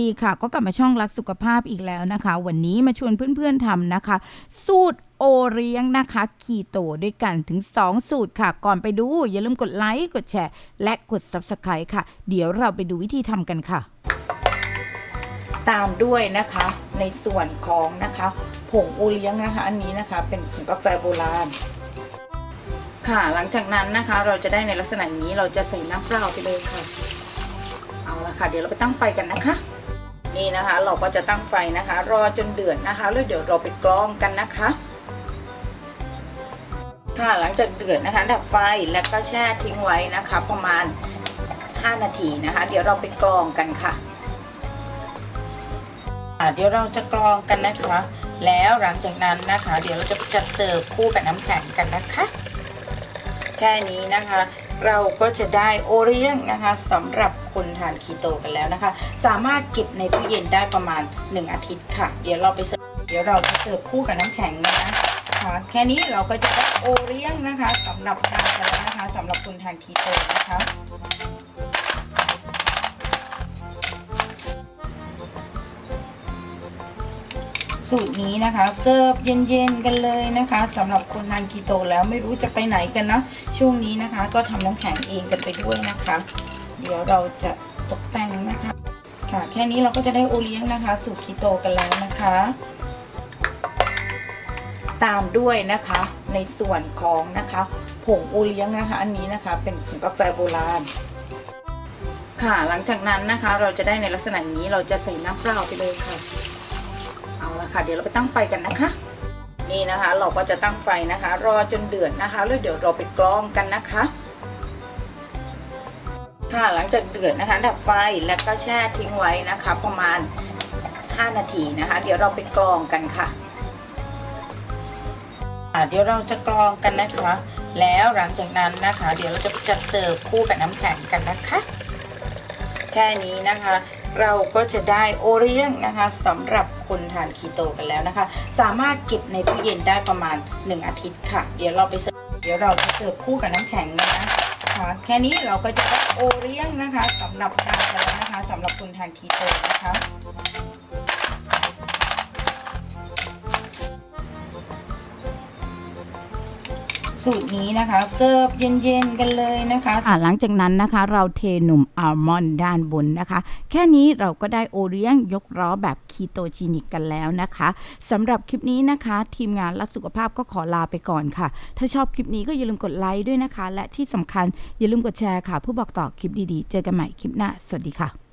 ดีค่ะ ก็กลับมาช่องรักสุขภาพอีกแล้วนะคะ วันนี้มาชวนเพื่อนๆทำนะคะ สูตรโอเลี้ยงนะคะคีโตด้วยกันถึง 2 สูตรค่ะ ก่อนไปดูอย่าลืมกดไลค์กดแชร์ และกด Subscribe ค่ะ เดี๋ยวเราไปดูวิธีทำกันค่ะ ตามด้วยนะคะในส่วนของนะคะผงโอเลี้ยงนะคะ อันนี้นะคะ เป็นผงกาแฟโบราณค่ะ หลังจากนั้นนะคะเราจะได้ในลักษณะนี้เราจะใส่น้ำเปล่าไปเลยค่ะ เอาละค่ะ เดี๋ยวเราไปตั้งไฟกันนะคะ นี่นะคะ เราก็จะตั้งไฟนะคะ รอจนเดือดนะคะ แล้วเดี๋ยวเราไปกรองกันนะคะ ค่ะหลังจากเดือดนะคะ ดับไฟแล้วก็แช่ทิ้งไว้นะคะ ประมาณ 5 นาทีนะคะ เดี๋ยวเราไปกรองกันค่ะอะเดี๋ยวเราจะกรองกันนะคะ แล้วหลังจากนั้นนะคะ เดี๋ยวเราจะจัดเสิร์ฟคู่กับน้ำแข็งกันนะคะ แค่นี้นะคะ เราก็จะได้โอเลี้ยงนะคะสำหรับคนทานคีโตกันแล้วนะคะ สามารถเก็บในตู้เย็นได้ประมาณ 1 อาทิตย์ค่ะ เดี๋ยวเราไปเสิร์ฟเดี๋ยวเราจะเสิร์ฟคู่กับน้ำแข็งนะคะแค่นี้เราก็จะได้โอเลี้ยงนะคะสำหรับทานกันแล้วนะคะสำหรับคนทานคีโตนะคะ สูตรนี้นะคะ เสิร์ฟเย็นๆกันเลยนะคะสำหรับคนทานคีโตแล้วไม่รู้จะไปไหนกันนะ ช่วงนี้นะคะ ก็ทำน้ำแข็งเองกันไปด้วยนะคะ เดี๋ยวเราจะตกแต่งนะคะ ค่ะ แค่นี้เราก็จะได้โอเลี้ยงนะคะ สูตรคีโตกันแล้วนะคะ ตามด้วยนะคะ ในส่วนของนะคะผงโอเลี้ยงนะคะ อันนี้นะคะ เป็นผงกาแฟโบราณค่ะหลังจากนั้นนะคะ เราจะได้ในลักษณะนี้เราจะใส่น้ำเปล่าไปเลยค่ะ เอาละค่ะ เดี๋ยวเราไปตั้งไฟกันนะคะ นี่นะคะ เราก็จะตั้งไฟนะคะ รอจนเดือดนะคะ แล้วเดี๋ยวเราไปกรองกันนะคะ ค่ะหลังจากเดือดนะคะ ดับไฟแล้วก็แช่ทิ้งไว้นะคะ ประมาณ 5 นาทีนะคะ เดี๋ยวเราไปกรองกันค่ะ่ะเดี๋ยวเราจะกรองกันนะคะ แล้วหลังจากนั้นนะคะ เดี๋ยวเราจะจัดเสิร์ฟคู่กับน้ำแข็งกันนะคะ แค่นี้นะคะ เราก็จะได้โอเลี้ยงนะคะสำหรับ คนทานคีโตกันแล้วนะคะ สามารถเก็บในตู้เย็นได้ประมาณ 1 อาทิตย์ค่ะ เดี๋ยวเราไปเสิร์ฟเดี๋ยวเราจะเสิร์ฟคู่กับน้ำแข็งนะคะค่ะแค่นี้เราก็จะได้โอเลี้ยงนะคะสำหรับทานแล้วนะคะสำหรับคนทานคีโตนะคะ สูตรนี้นะคะ เสิร์ฟเย็นๆกันเลยนะคะอ่าหลังจากนั้นนะคะ เราเทหนุ่มอัลมอนด์ด้านบนนะคะ แค่นี้เราก็ได้โอเลี้ยงยกล้อแบบคีโตจีนิกกันแล้วนะคะสำหรับคลิปนี้นะคะ ทีมงานรักสุขภาพก็ขอลาไปก่อนค่ะ ถ้าชอบคลิปนี้ก็อย่าลืมกดไลค์ด้วยนะคะ และที่สำคัญอย่าลืมกดแชร์ค่ะเพื่อบอกต่อคลิปดีๆ เจอกันใหม่คลิปหน้า สวัสดีค่ะ